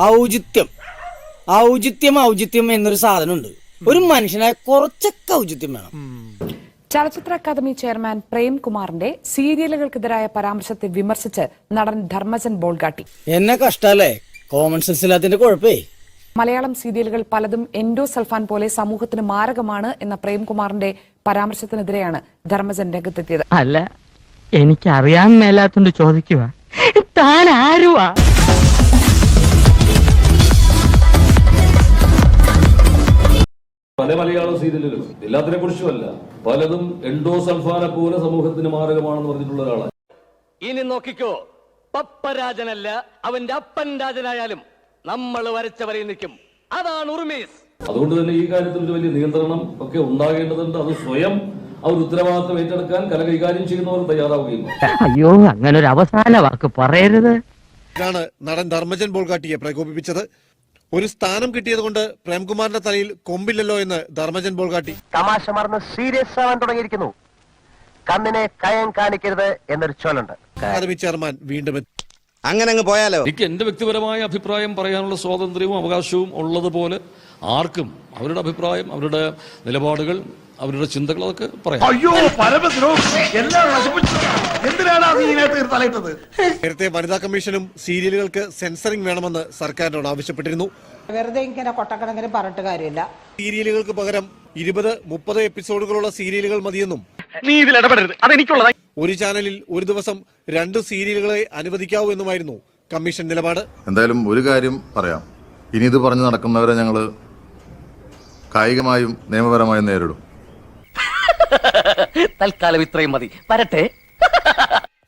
ഔചിത്യം. ഔചിത്യം ഔചിത്യം എന്നൊരു സാധനമുണ്ട്. ഒരു മനുഷ്യനായ കുറച്ചൊക്കെ ഔചിത്യം വേണം. ചലച്ചിത്ര അക്കാദമി ചെയർമാൻ പ്രേംകുമാറിന്റെ സീരിയലുകൾക്കെതിരായ പരാമർശത്തെ വിമർശിച്ച് നടൻ ധർമ്മജൻ ബോൾഗാട്ടി. എന്നെ കഷ്ടല്ലേ? കോമൺ സെൻസ് ഇല്ലാത്തതിന്റെ കുഴപ്പേ. മലയാളം സീരിയലുകൾ പലതും എൻഡോ സൽഫാൻ പോലെ സമൂഹത്തിന് മാരകമാണ് എന്ന പ്രേംകുമാറിന്റെ പരാമർശത്തിനെതിരെയാണ് ധർമ്മജൻ രംഗത്തെത്തിയത്. അല്ല എനിക്ക് അറിയാൻ മേലാത്തോണ്ട് ചോദിക്കുക താൻ ആരുവാ? പല മലയാള സീരിയലുകളും എല്ലാത്തിനെ കുറിച്ചുമല്ല പലതും എൻഡോ സൽഫാന പോലെ സമൂഹത്തിന് മാരകമാണെന്ന് പറഞ്ഞിട്ടുള്ള ഒരാളാണ്. ഇനി നോക്കിക്കോ പപ്പരാജനല്ല അവന്റെ അപ്പൻ രാജനായാലും നമ്മൾ വരച്ച വരയിൽ നിൽക്കും. അതാണ് ഉറുമീസ്. അതുകൊണ്ട് തന്നെ ഈ കാര്യത്തിൽ ഒരു വലിയ നിയന്ത്രണം ഒക്കെ ഉണ്ടാകേണ്ടതുണ്ട്. അത് സ്വയം അവർ ഉത്തരവാദിത്വം ഏറ്റെടുക്കാൻ കല കൈകാര്യം ചെയ്യുന്നവർ തയ്യാറാവുകയും അയ്യോ അങ്ങനെ ഒരു അവസാന വാക്ക് പറയരുത്. ഇതാണ് നടൻ ധർമ്മജൻ ബോൾ കാട്ടിയെ പ്രകോപിപ്പിച്ചത്. ഒരു സ്ഥാനം കിട്ടിയത് കൊണ്ട് പ്രേംകുമാറിന്റെ തലയിൽ കൊമ്പില്ലല്ലോ എന്ന് ധർമ്മജൻ ബോൾഗാട്ടി തമാശ മറന്ന് സീരിയസ് ആവാൻ തുടങ്ങിയിരിക്കുന്നു. കണ്ണിനെ കയം കാണിക്കരുത് എന്നൊരു ചൊല്ലുണ്ട്. അക്കാദമി ചെയർമാൻ വീണ്ടും എത്തി. അങ്ങനെ അങ്ങ് പോയാലോ? എനിക്ക് എന്റെ വ്യക്തിപരമായ അഭിപ്രായം പറയാനുള്ള സ്വാതന്ത്ര്യവും അവകാശവും ഉള്ളതുപോലെ ആർക്കും അവരുടെ അഭിപ്രായം അവരുടെ നിലപാടുകൾ അവരുടെ ചിന്തകൾ അതൊക്കെ പറയാം. അയ്യോ പരമദ്രോഹം എല്ലാം നശിപ്പിച്ചു. എന്തിനാണ് നീ ഇതിനകത്ത് തലയിട്ടത്? നേരത്തെ വനിതാ കമ്മീഷനും സീരിയലുകൾക്ക് സെൻസറിംഗ് വേണമെന്ന് സർക്കാരിനോട് ആവശ്യപ്പെട്ടിരുന്നു. വെറുതെ ഇങ്ങനെ കൊട്ടക്കണക്കിന് പറഞ്ഞിട്ട് കാര്യമില്ല. സീരിയലുകൾക്ക് പകരം ഇരുപത് മുപ്പത് എപ്പിസോഡുകളുള്ള സീരിയലുകൾ മതിയെന്നും നീ ഇതിൽ ഇടപെടരുത്. അതെനിക്കുള്ളതായി ഒരു ചാനലിൽ ഒരു ദിവസം രണ്ട് സീരിയലുകളെ അനുവദിക്കാവൂ എന്നുമായിരുന്നു കമ്മീഷൻ നിലപാട്. എന്തായാലും ഒരു കാര്യം പറയാം. ഇനി ഇത് പറഞ്ഞു നടക്കുന്നവരെ ഞങ്ങൾ കായികമായും നിയമപരമായും നേരിടും. തൽക്കാലം ഇത്രയും മതി. വരട്ടെ.